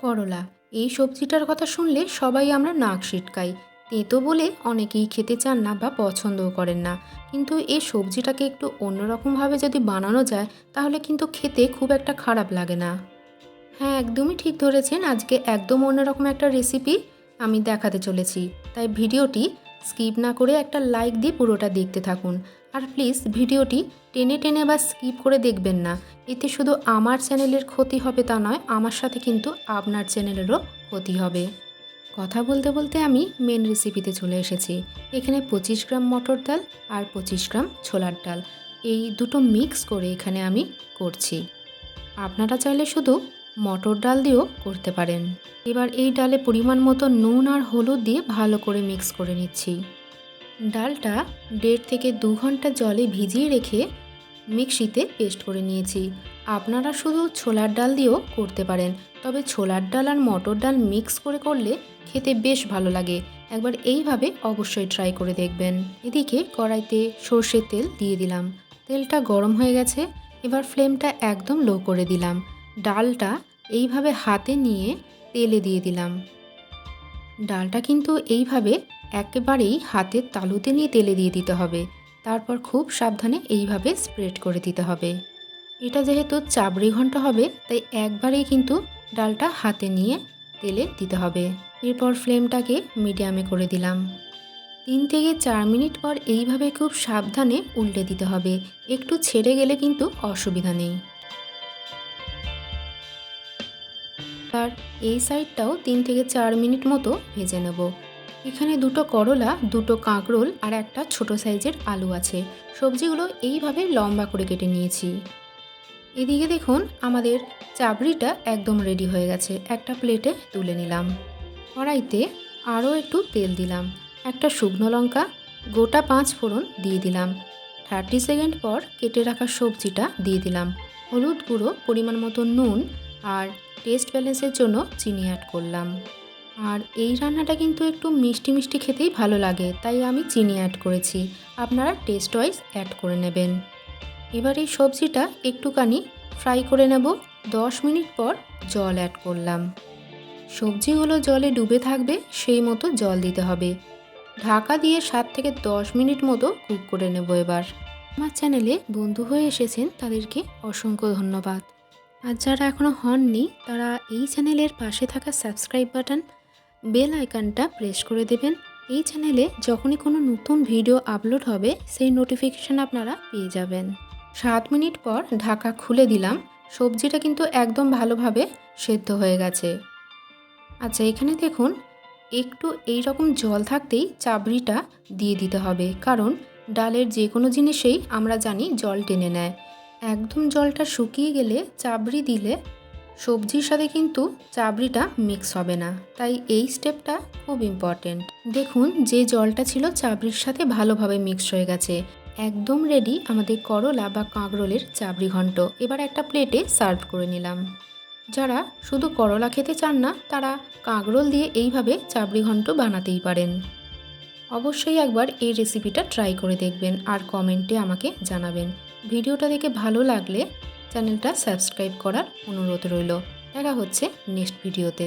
করলা। এই সবজিটার কথা শুনলে সবাই আমরা নাক সিটকাই। তেঁতো বলে অনেকেই খেতে চান না বা পছন্দও করেন না। কিন্তু এই সবজিটাকে একটু অন্যরকমভাবে যদি বানানো যায়, তাহলে কিন্তু খেতে খুব একটা খারাপ লাগে না। হ্যাঁ একদমই ঠিক ধরেছেন। আজকে একদম অন্যরকম একটা রেসিপি আমি দেখাতে চলেছি। তাই ভিডিওটি স্কিপ না করে একটা লাইক দিয়ে পুরোটা দেখতে থাকুন। আর প্লিজ ভিডিওটি টেনে টেনে বা স্কিপ করে দেখবেন না। এতে শুধু আমার চ্যানেলের ক্ষতি হবে তা নয়, আমার সাথে কিন্তু আপনার চ্যানেলেরও ক্ষতি হবে। কথা বলতে বলতে আমি মেন রেসিপিতে চলে এসেছি। এখানে পঁচিশ গ্রাম মটর ডাল আর পঁচিশ গ্রাম ছোলার ডাল। এই দুটো মিক্স করে এখানে আমি করছি। আপনারা চাইলে শুধু মটর ডাল দিয়েও করতে পারেন। এবার এই ডালে পরিমাণ মতো নুন আর হলুদ দিয়ে ভালো করে মিক্স করে নিচ্ছি। ডালটা দেড় থেকে দু ঘণ্টা জলে ভিজিয়ে রেখে মিক্সিতে পেস্ট করে নিয়েছি। আপনারা শুধু ছোলার ডাল দিয়েও করতে পারেন, তবে ছোলার ডাল আর মটর ডাল মিক্স করে করলে খেতে বেশ ভালো লাগে। একবার এইভাবে অবশ্যই ট্রাই করে দেখবেন। এদিকে কড়াইতে সর্ষের তেল দিয়ে দিলাম। তেলটা গরম হয়ে গেছে, এবার ফ্লেমটা একদম লো করে দিলাম। ডালটা এইভাবে হাতে নিয়ে তেলে দিয়ে দিলাম। ডালটা কিন্তু এইভাবে একেবারেই হাতের তালুতে নিয়ে তেলে দিয়ে দিতে হবে। তারপর খুব সাবধানে এইভাবে স্প্রেড করে দিতে হবে। এটা যেহেতু চাবড়ি ঘন্ট হবে, তাই একবারেই কিন্তু ডালটা হাতে নিয়ে তেলে দিতে হবে। এরপর ফ্লেমটাকে মিডিয়ামে করে দিলাম। তিন থেকে চার মিনিট পর এইভাবে খুব সাবধানে উল্টে দিতে হবে। একটু ছেড়ে গেলে কিন্তু অসুবিধা নেই। আর এই সাইডটাও তিন থেকে চার মিনিট মতো ভেজে নেব। এখানে দুটো করলা, দুটো কাঁকরোল আর একটা ছোট সাইজের আলু আছে। সবজিগুলো এইভাবে লম্বা করে কেটে নিয়েছি। এদিকে দেখুন, আমাদের চাবড়িটা একদম রেডি হয়ে গেছে। একটা প্লেটে তুলে নিলাম। কড়াইতে আরও একটু তেল দিলাম। একটা শুকনো লঙ্কা, গোটা পাঁচ ফোড়ন দিয়ে দিলাম। থার্টি সেকেন্ড পর কেটে রাখা সবজিটা দিয়ে দিলাম। হলুদ গুঁড়ো, পরিমাণ মতো নুন আর টেস্ট ব্যালেন্সের জন্য চিনি অ্যাড করলাম। আর এই রান্নাটা কিন্তু একটু মিষ্টি মিষ্টি খেতেই ভালো লাগে, তাই আমি চিনি অ্যাড করেছি। আপনারা টেস্ট ওয়াইজ অ্যাড করে নেবেন। এবার এই সবজিটা একটুখানি ফ্রাই করে নেব। দশ মিনিট পর জল অ্যাড করলাম। সবজিগুলো জলে ডুবে থাকবে, সেই মতো জল দিতে হবে। ঢাকা দিয়ে সাত থেকে দশ মিনিট মতো কুক করে নেব এবার। আমার চ্যানেলে বন্ধু হয়ে এসেছেন, তাদেরকে অসংখ্য ধন্যবাদ। আর যারা এখনও হননি, তারা এই চ্যানেলের পাশে থাকা সাবস্ক্রাইব বাটন, বেল আইকনটা প্রেস করে দেবেন। এই চ্যানেলে যখনই কোনো নতুন ভিডিও আপলোড হবে, সেই নোটিফিকেশান আপনারা পেয়ে যাবেন। সাত মিনিট পর ঢাকা খুলে দিলাম। সবজিটা কিন্তু একদম ভালোভাবে সেদ্ধ হয়ে গেছে। আচ্ছা এখানে দেখুন, একটু এই রকম জল থাকতেই চাবড়িটা দিয়ে দিতে হবে। কারণ ডালের যে কোনো জিনিসেই আমরা জানি জল টেনে নেয়। একদম জলটা শুকিয়ে গেলে চাবড়ি দিলে সবজির সাথে কিন্তু চাবড়িটা মিক্স হবে না। তাই এই স্টেপটা খুব ইম্পর্টেন্ট দেখুন, যে জলটা ছিল চাবড়ির সাথে ভালোভাবে মিক্স হয়ে গেছে। একদম রেডি আমাদের করলা বা কাঁকরোলের চাবড়ি ঘন্ট। এবার একটা প্লেটে সার্ভ করে নিলাম। যারা শুধু করলা খেতে চান না, তারা কাঁকরোল দিয়ে এইভাবে চাবড়ি ঘন্ট বানাতেই পারেন। অবশ্যই একবার এই রেসিপিটা ট্রাই করে দেখবেন আর কমেন্টে আমাকে জানাবেন। ভিডিওটা দেখে ভালো লাগলে চ্যানেলটা সাবস্ক্রাইব করার অনুরোধ রইল। দেখা হচ্ছে নেক্সট ভিডিওতে।